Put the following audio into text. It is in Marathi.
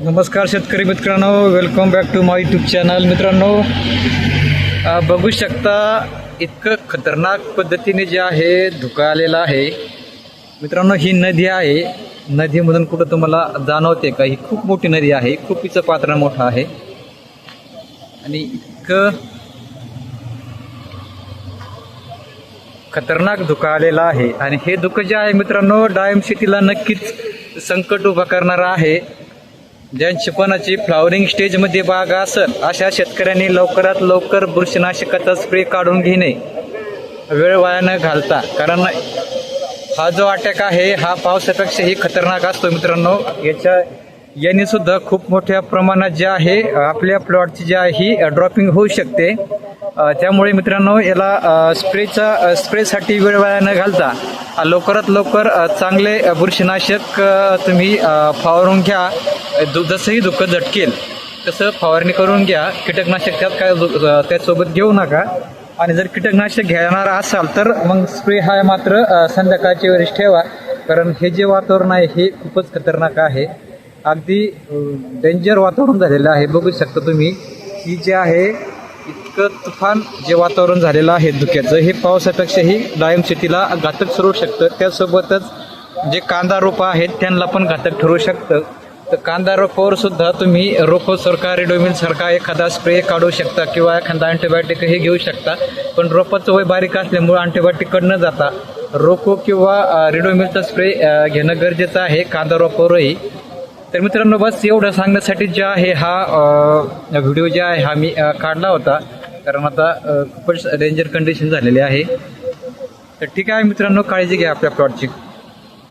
नमस्कार शेतकरी मित्रांनो welcome back to my YouTube channel मित्रांनो बघू शकता इतकं खतरनाक पद्धतीने जे आहे धुका आलेला आहे. मित्रांनो ही नदी आहे. नदीमधून कुठं तुम्हाला जाणवते का? ही खूप मोठी नदी आहे. खूप हिचं पात्र मोठं आहे. आणि इतकं खतरनाक धुका आलेला आहे. आणि हे धुकं जे आहे मित्रांनो डायम शेतीला नक्कीच संकट उभा करणारं आहे. ज्यांची कोणाची फ्लॉवरिंग स्टेजमध्ये बाग असेल अशा शेतकऱ्यांनी लवकरात लवकर बुरशीनाशकाचा स्प्रे काढून घेणे वेळ वाया न घालता. कारण हा जो अटॅक आहे हा पावसापेक्षाही खतरनाक असतो मित्रांनो. याच्या याने सुद्धा खूप मोठ्या प्रमाणात जे आहे आपल्या प्लॉटची जी आहे ही ड्रॉपिंग होऊ शकते. त्यामुळे मित्रांनो याला स्प्रेचा स्प्रेसाठी वेळ वाया न घालता लवकरात लवकर चांगले बुरशीनाशक तुम्ही फवारून घ्या. दु- जसंही धुकं झटकेल तसं फवारणी करून घ्या. कीटकनाशक त्यात काय दु- त्यासोबत घेऊ नका. आणि जर कीटकनाशक घेणार असाल तर मग स्प्रे हा मात्र संध्याकाळच्या वेळेस ठेवा. कारण हे जे वातावरण आहे हे खूपच खतरनाक आहे. अगदी डेंजर वातावरण झालेलं आहे. बघू शकता तुम्ही ही जे आहे इतकं तुफान जे वातावरण झालेलं आहे धुक्याचं हे पावसापेक्षाही डायम शेतीला घातक ठरू शकतं. त्यासोबतच जे कांदा रोपं आहेत त्यांना पण घातक ठरू शकतं. तर कांदा रोपावर सुद्धा तुम्ही रोपो सारखा रेडोमिल सारखा एखादा स्प्रे काढू शकता किंवा एखादा अँटीबायोटिक हे घेऊ शकता. पण रोपाचं वय बारीक असल्यामुळे अँटीबायोटिक जाता रोको किंवा रेडोमिलचा स्प्रे घेणं गरजेचं आहे कांदा रोपावरही. तर मित्रांनो बस एवढं सांगण्यासाठी जे आहे हा व्हिडिओ जे आहे हा मी काढला होता. कारण आता खूपच डेंजर कंडिशन झालेली आहे. तर ठीक आहे मित्रांनो काळजी घ्या आपल्या प्लॉटची